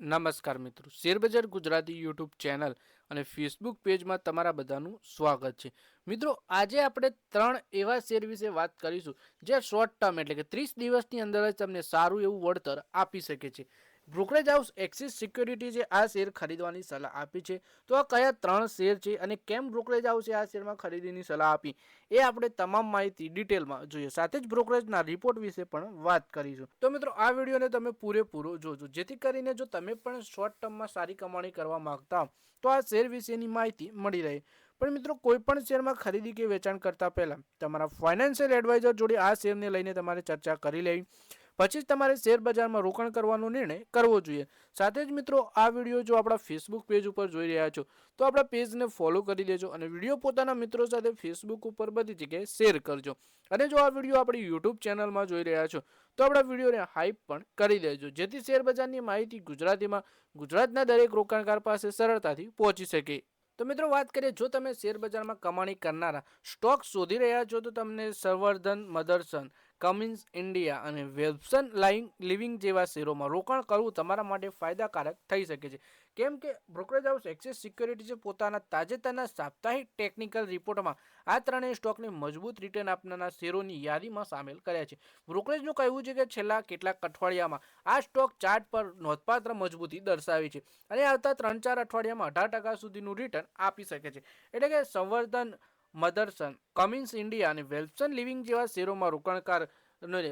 નમસ્કાર મિત્રો. શેરબજાર ગુજરાતી યુટ્યુબ ચેનલ અને ફેસબુક પેજમાં તમારા બધાનું સ્વાગત છે. મિત્રો, આજે આપણે ત્રણ એવા શેર વિશે વાત કરીશું, જે શોર્ટ ટર્મ એટલે કે ત્રીસ દિવસની અંદર જ તમને સારું એવું વળતર આપી શકે છે. બ્રોકરેજ હાઉસ એક્સિસ સિક્યોરિટીઝે આ શેર ખરીદવાની સલાહ આપી છે. તો આ કયા ત્રણ શેર છે અને કેમ બ્રોકરેજ હાઉસે આ શેરમાં ખરીદીની સલાહ આપી? એ આપણે તમામ માહિતી ડિટેલમાં જોઈએ. સાથે જ બ્રોકરેજના રિપોર્ટ વિશે પણ વાત કરીશું. તો મિત્રો, આ વિડીયોને તમે પૂરેપૂરો જોજો. જેથી કરીને જો તમે પણ શોર્ટ ટર્મમાં સારી કમાણી કરવા માંગતા તો આ શેર વિશેની માહિતી મળી રહે. પણ મિત્રો, કોઈ પણ શેરમાં ખરીદી કે વેચાણ કરતા પહેલા તમારા ફાઇનાન્શિયલ એડવાઇઝર જોડે આ શેરને લઈને તમારે ચર્ચા કરી લેવી. પછી જ તમારે શેર બજારમાં રોકાણ કરવાનો નિર્ણય કરવો જોઈએ. સાથે જ મિત્રો, આ વીડિયો જો આપણા ફેસબુક પેજ ઉપર જોઈ રહ્યા છો, તો આપણા પેજને ફોલો કરી દેજો અને વીડિયો પોતાના મિત્રો સાથે ફેસબુક ઉપર બધી જગ્યાએ શેર કરજો. અને જો આ વીડિયો આપણી યુટ્યુબ ચેનલમાં જોઈ રહ્યા છો, તો આપણા વિડીયોને હાઈપ પણ કરી દેજો. જેથી શેરબજારની માહિતી ગુજરાતીમાં, ગુજરાતના દરેક રોકાણકાર પાસે સરળતાથી પહોંચી શકે. તો મિત્રો, વાત કરીએ, જો તમે શેર બજારમાં કમાણી કરનારા સ્ટોક શોધી રહ્યા છો, તો તમને સંવર્ધન મદરસન કમિન્સ ઇન્ડિયા અને વેબસન લાઇંગ લિવિંગ જેવા શેરોમાં રોકાણ કરવું તમારા માટે ફાયદાકારક થઈ શકે છે. કેમ કે બ્રોકરેજ હાઉસ એક્સિસ સિક્યોરિટીઝે પોતાના તાજેતરના સાપ્તાહિક ટેકનિકલ રિપોર્ટમાં આ ત્રણેય સ્ટોકને મજબૂત રિટર્ન આપનારા શેરોની યાદીમાં સામેલ કર્યા છે. બ્રોકરેજનું કહેવું છે કે છેલ્લા કેટલાક અઠવાડિયામાં આ સ્ટોક ચાર્ટ પર નોંધપાત્ર મજબૂતી દર્શાવી છે અને આવતા ત્રણ ચાર અઠવાડિયામાં અઢાર ટકા સુધીનું રિટર્ન આપી શકે છે. એટલે કે સંવર્ધન મધરસન કમિન્સ ઇન્ડિયા અને વેલ્સન લિવિંગ જેવા શેરોમાં રોકાણકાર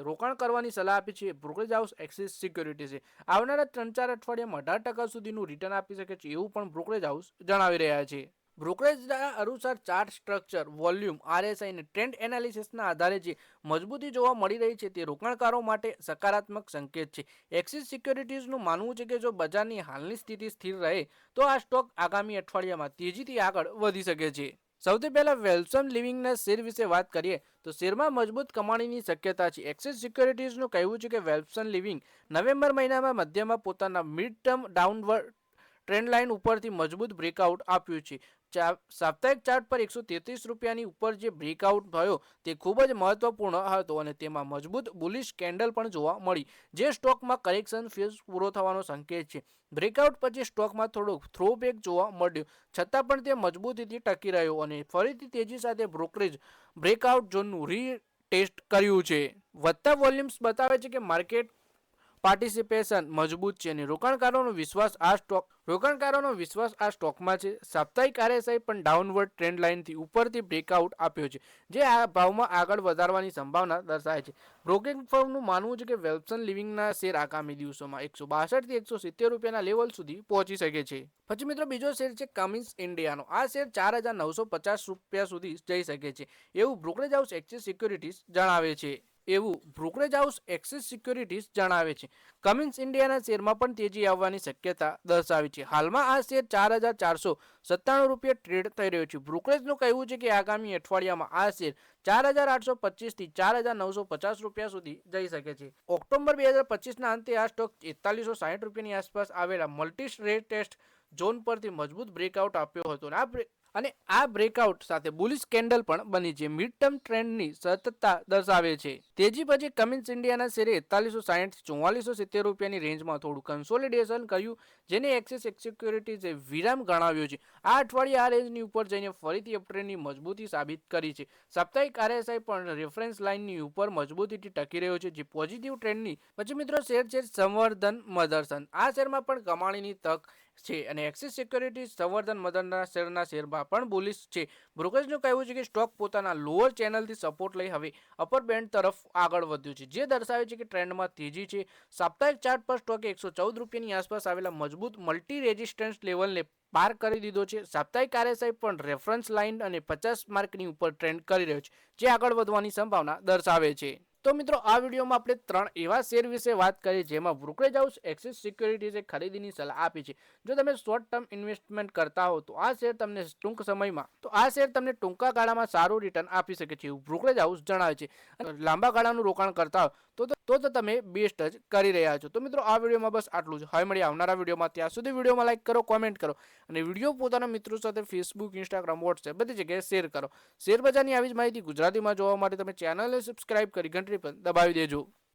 રોકાણ કરવાની સલાહ આપી છે. બ્રોકરેજ હાઉસ એક્સિસ સિક્યોરિટીઝે આવનારા ત્રણ ચાર અઠવાડિયામાં અઢાર ટકા સુધીનું રિટર્ન આપી શકે છે એવું પણ બ્રોકરેજ હાઉસ જણાવી રહ્યા છે. બ્રોકરેજના અનુસાર ચાર્ટ સ્ટ્રક્ચર, વોલ્યુમ, આરએસઆઈ અને ટ્રેન્ડ એનાલિસિસના આધારે જે મજબૂતી જોવા મળી રહી છે તે રોકાણકારો માટે સકારાત્મક સંકેત છે. એક્સિસ સિક્યોરિટીઝનું માનવું છે કે જો બજારની હાલની સ્થિતિ સ્થિર રહે તો આ સ્ટોક આગામી અઠવાડિયામાં તેજીથી આગળ વધી શકે છે. સૌથી પહેલાં વેલ્સમ લિવિંગના શેર વિશે વાત કરીએ, તો શેરમાં મજબૂત કમાણીની શક્યતા છે. એક્સિસ સિક્યોરિટીઝનું કહેવું છે કે વેલ્સન લિવિંગ નવેમ્બર મહિનામાં મધ્યમાં પોતાના mid term downward trend line ઉપરથી મજબૂત બ્રેકઆઉટ આપ્યું છે. સાપ્તાહિક ચાર્ટ પર એકસો તેત્રીસ રૂપિયાની ઉપર જે બ્રેકઆઉટ થયો, તે ખૂબ જ મહત્વપૂર્ણ હતો અને તેમાં મજબૂત બુલિશ કેન્ડલ પણ જોવા મળી, જે સ્ટોકમાં કરેક્શન ફેઝ પૂરો થવાનો સંકેત છે. બ્રેકઆઉટ પછી સ્ટોકમાં થોડો થ્રોબેક જોવા મળ્યો, છતાં પણ તે મજબૂતીથી ટકી રહ્યો અને ફરીથી તેજી સાથે બ્રોકરેજ બ્રેકઆઉટ ઝોનનું રી ટેસ્ટ કર્યું છે. વધતા વોલ્યુમ્સ બતાવે છે કે માર્કેટ પાર્ટિસિપેશન મજબૂત છે અને રોકાણકારોનો વિશ્વાસ આ સ્ટોક રોકાણકારોનો વિશ્વાસ આ સ્ટોકમાં છે. સાપ્તાહિક આરએસઆઈ પણ ડાઉનવર્ડ ટ્રેન્ડ લાઇનથી ઉપરથી બ્રેકઆઉટ આપ્યો છે, જે આ ભાવમાં આગળ વધારવાની સંભાવના દર્શાવે છે. બ્રોકિંગ ફર્મનું માનવું છે કે વેલ્સન લિવિંગના શેર આગામી દિવસોમાં એકસો બાસઠથી એકસો સિત્તેર રૂપિયાના લેવલ સુધી પહોંચી શકે છે. પછી મિત્રો બીજો શેર છે કમિન્સ ઇન્ડિયાનો આ શેર ચાર હજાર નવસો પચાસ રૂપિયા સુધી જઈ શકે છે. એવું બ્રોકરેજ હાઉસ એક્સિસ સિક્યોરિટીઝ જણાવે છે. એવું બ્રોકરેજ હાઉસ એક્સિસ સિક્યોરિટીઝ જણાવે છે. કમિન્સ ઇન્ડિયાના શેરમાં પણ તેજી આવવાની શક્યતા દર્શાવી છે. હાલમાં આ શેર ચાર હજાર ચારસો સત્તાણું રૂપિયા ટ્રેડ થઈ રહ્યો છે. બ્રોકરેજનું કહેવું છે કે આગામી અઠવાડિયામાં આ શેર ચાર હજાર આઠસો પચીસથી ચાર હજાર નવસો પચાસ રૂપિયા સુધી જઈ શકે છે. ઓક્ટોબર બે હજાર પચીસના અંતે આ સ્ટોક એકતાલીસો સાઠ રૂપિયાની આસપાસ આવેલા મલ્ટી ટેસ્ટ ઝોન પરથી મજબૂત બ્રેકઆઉટ આપ્યો હતો. અને આ અને આ બ્રેકઆઉટ સાથે બુલિશ કેન્ડલ પણ બની છે. મિડ ટર્મ ટ્રેન્ડની સતતતા દર્શાવે છે. તેજી પછી કમિન્સ ઇન્ડિયાના શેરે એકતાલીસો સાહીઠથી ચુમ્માલીસો સિત્તેર રૂપિયાની રેન્જમાં થોડું કન્સોલિડેશન કર્યું, જેને એક્સિસ સિક્યોરિટીઝે વિરામ ગણાવ્યો છે. આ અઠવાડિયે આ રેન્જની ઉપર જઈને ફરીથી અપટ્રેન્ડની મજબૂતી સાબિત કરી છે. સાપ્તાહિક આરએસઆઈ પણ રેફરન્સ લાઇનની ઉપર મજબૂતીથી ટકી રહ્યો છે, જે પોઝિટિવ ટ્રેન્ડની પછી મિત્રો, શેર છે સંવર્ધન મદર્સન. આ શેરમાં પણ કમાણીની તક છે અને એક્સિસ સિક્યોરિટી સંવર્ધન મદનના શેરના શેરમાં પણ બોલિશ છે. બ્રોકરેજનું કહેવું છે કે સ્ટોક પોતાના લોઅર ચેનલથી સપોર્ટ લઈ હવે અપર બેન્ડ તરફ આગળ વધ્યું છે. જે દર્શાવે છે કે ટ્રેન્ડમાં તેજી છે. સાપ્તાહિક ચાર્ટ પર સ્ટોકે એકસો ચૌદ રૂપિયાની આસપાસ આવેલા મજબૂત મલ્ટી રેઝિસ્ટન્સ લેવલને પાર કરી દીધો છે. સાપ્તાહિક આરએસઆઈ પણ રેફરન્સ લાઇન અને પચાસ માર્કની ઉપર ટ્રેન્ડ કરી રહ્યો છે, જે આગળ વધવાની સંભાવના દર્શાવે છે. તો મિત્રો, આ વિડીયોમાં આપણે ત્રણ એવા શેર વિશે વાત કરી જેમાં બ્રોકરેજ હાઉસ, એક્સિસ સિક્યોરિટીઝે ખરીદીની સલાહ આપી છે. જો તમે શોર્ટ ટર્મ ઇન્વેસ્ટમેન્ટ કરતા હો, તો આ શેર તમને ટૂંક સમયમાં, તો આ શેર તમને ટૂંકા ગાળામાં સારું રિટર્ન આપી શકે છે એવું બ્રોકરેજ હાઉસ જણાવે છે. લાંબા ગાળાનું રોકાણ કરતા હો, તો તો તો તમે બેસ્ટ જ કરી રહ્યા છો. તો મિત્રો, આ વિડીયોમાં બસ આટલું જ. હવે મળી આવનારા વિડીયોમાં. ત્યાં સુધી વિડીયોમાં લાઈક કરો કોમેન્ટ કરો અને વીડિયો પોતાના મિત્રો સાથે ફેસબુક ઇન્સ્ટાગ્રામ વોટ્સએપ બધી જગ્યાએ શેર કરો. શેર બજારની આવી જ માહિતી ગુજરાતીમાં જોવા માટે તમે ચેનલને સબસ્ક્રાઇબ કરી ઘંટડી પણ દબાવી દેજો.